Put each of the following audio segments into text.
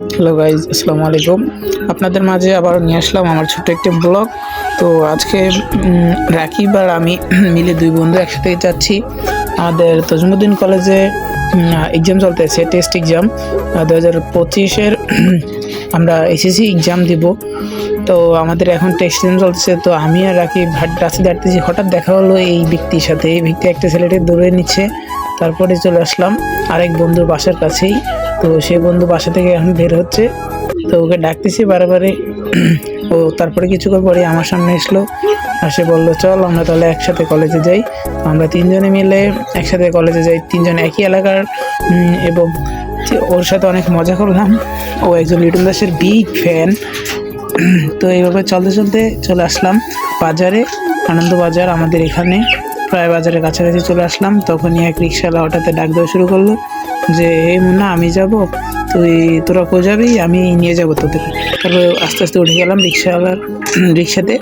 Hello guys আসসালামু আলাইকুম। আপনাদের মাঝে আবার নিয়ে আসলাম আমার ছোট্ট একটি ব্লগ। তো আজকে রাকিব আর আমি মিলে দুই বন্ধু একসাথে যাচ্ছি। আমাদের তজমুদ্দিন কলেজে এক্সাম চলতেছে টেস্ট এক্সাম দু হাজার পঁচিশের, আমরা এসএসসি এক্সাম দিব। তো আমাদের এখন টেস্ট এক্সাম চলতেছে। তো আমি আর রাকিব হাট রাস্তায় দাঁড়তেছি হঠাৎ দেখা হলো এই ব্যক্তির সাথে। এই ব্যক্তি একটা ছেলেটি দৌড়ে নিচ্ছে। তারপরে চলে আসলাম আরেক বন্ধুর বাসার কাছেই। তো সেই বন্ধু বাসা থেকে এখন বের হচ্ছে। তো ওকে ডাকতেছি বারে ও তারপরে কিছুক্ষণ পরে আমার সামনে এসলো। আর সে বলল, চল আমরা তাহলে একসাথে কলেজে যাই। আমরা তিনজনে মিলে একসাথে কলেজে যাই। তিনজন একই এলাকার। এবং ওর সাথে অনেক মজা করলাম। ও একজন লিটন দাসের বিগ ফ্যান তো এইভাবে চলতে চলতে চলে আসলাম বাজারে, আনন্দ বাজার আমাদের এখানে। প্রায় বাজারের কাছাকাছি চলে আসলাম। তখনই এক রিক্সাওয়ালা হঠাৎ ডাক দেওয়া শুরু করল যে এই মুন্না, আমি যাব? তুই, তোরা কো যাবি? আমি নিয়ে যাব তোদের। তারপরে আস্তে আস্তে উঠে গেলাম রিক্সাওয়ালার রিক্সাতে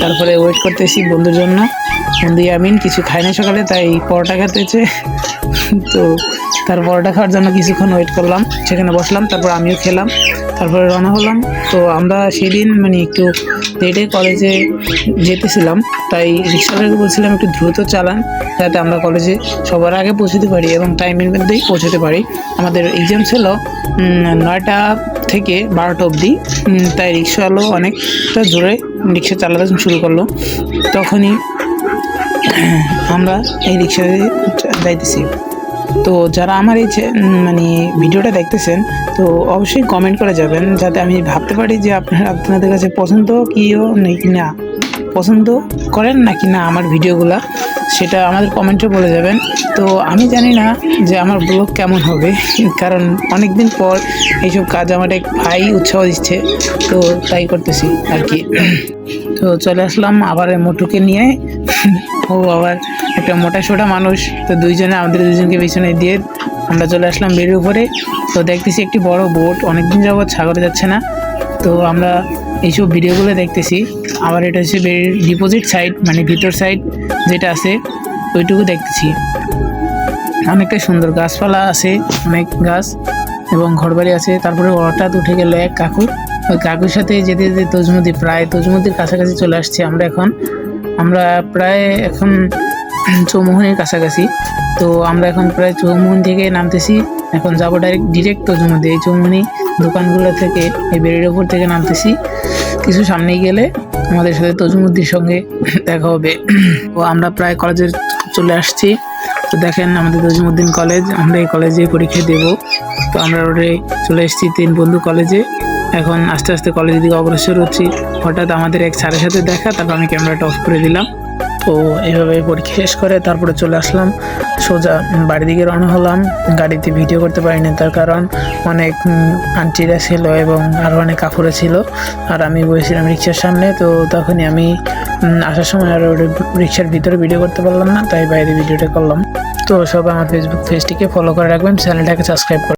তারপরে ওয়েট করতেছি বন্ধুর জন্য। বন্ধু আমিন, কিছু খাই না সকালে, তাই পরোটা খেতেছে তো তার পরোটা খাওয়ার জন্য কিছুক্ষণ ওয়েট করলাম। সেখানে বসলাম, তারপর আমিও খেলাম। তারপরে রওনা হলাম। তো আমরা সেদিন মানে একটু লেটে কলেজে যেতেছিলাম, তাই রিক্সাওয়ালাকে বলছিলাম একটু দ্রুত চালান, যাতে আমরা কলেজে সবার আগে পৌঁছতে পারি এবং টাইমের মধ্যেই পৌঁছতে পারি। আমাদের এক্সাম ছিল নয়টা থেকে বারোটা অবধি। তাই রিক্সাওয়ালাও অনেকটা জোরে রিক্সা চালাতে শুরু করল। তখনই আমরা এই রিক্সাতে যাইতেছি। তো যারা আমার এই মানে ভিডিওটা দেখতেছেন, তো অবশ্যই কমেন্ট করে যাবেন, যাতে আমি ভাবতে পারি যে আপনারা আপনাদের কাছে পছন্দ কিও নাকি না। পছন্দ করেন নাকি না আমার ভিডিওগুলা? সেটা আমাদের কমেন্টে বলে যাবেন। তো আমি জানি না যে আমার ব্লগ কেমন হবে, কারণ অনেক দিন পর এইসব কাজ আমার এক ভাই উৎসাহ দিচ্ছে, তো তাই করতেছি আর কি। তো চলে আসলাম আবার মোটুকে নিয়ে। ও আবার একটা মোটা সোটা মানুষ, তো দুইজনে আমাদের দুজনকে পিছনে দিয়ে আমরা চলে আসলাম বেড়ির উপরে। তো দেখতেছি একটি বড় বোট, অনেকদিন যাবৎ সাগরে যাচ্ছে না। তো আমরা এইসব ভিডিওগুলো দেখতেছি। আবার এটা হচ্ছে ডিপোজিট সাইড মানে ভিতর সাইড যেটা আছে, ওইটুকু দেখতেছি। অনেকটা সুন্দর গাছপালা আছে, অনেক গাছ এবং ঘরবাড়ি আছে। তারপরে হঠাৎ উঠে গেল এক কাকু। ওই কাকুর সাথে যেতে যেতে তজমুদি, প্রায় তজমুদির কাছাকাছি চলে আসছে আমরা এখন। আমরা প্রায় এখন চৌমোহনের কাছাকাছি। তো আমরা এখন প্রায় চৌমোহন থেকে নামতেছি। এখন যাব ডাইরেক্ট ডিরেক্ট তজমুদি। এই চৌমোহনি দোকানগুলো থেকে, এই বেড়ির ওপর থেকে নামতেছি। কিছু সামনেই গেলে আমাদের সাথে তজমুদ্দির সঙ্গে দেখা হবে। তো আমরা প্রায় কলেজের চলে আসছি। তো দেখেন আমাদের তজুমুদ্দিন কলেজ, আমরা এই কলেজে পরীক্ষা দেব। তো আমরা রোডে চলে এসেছি তিন বন্ধু কলেজে। এখন আস্তে আস্তে কলেজের দিকে অগ্রসর হচ্ছি। হঠাৎ আমাদের এক স্যারের সাথে দেখা, তারপর আমি ক্যামেরাটা অফ করে দিলাম। তো এইভাবে পরীক্ষা শেষ করে তারপরে চলে আসলাম। সোজা বাড়ির দিকে রওনা হলাম। গাড়িতে ভিডিও করতে পারিনি তার কারণ অনেক আন্টিরা ছিল এবং আরও অনেক কাকুরা ছিল। আর আমি বসেছিলাম রিক্সার সামনে, তো তখনই আমি আসার সময় আর রিক্সার ভিতরে ভিডিও করতে পারলাম না, তাই বাইরে ভিডিওটা করলাম। তো সবাই আমার ফেসবুক পেজটিকে ফলো করে রাখবেন চ্যানেলটাকে সাবস্ক্রাইব করে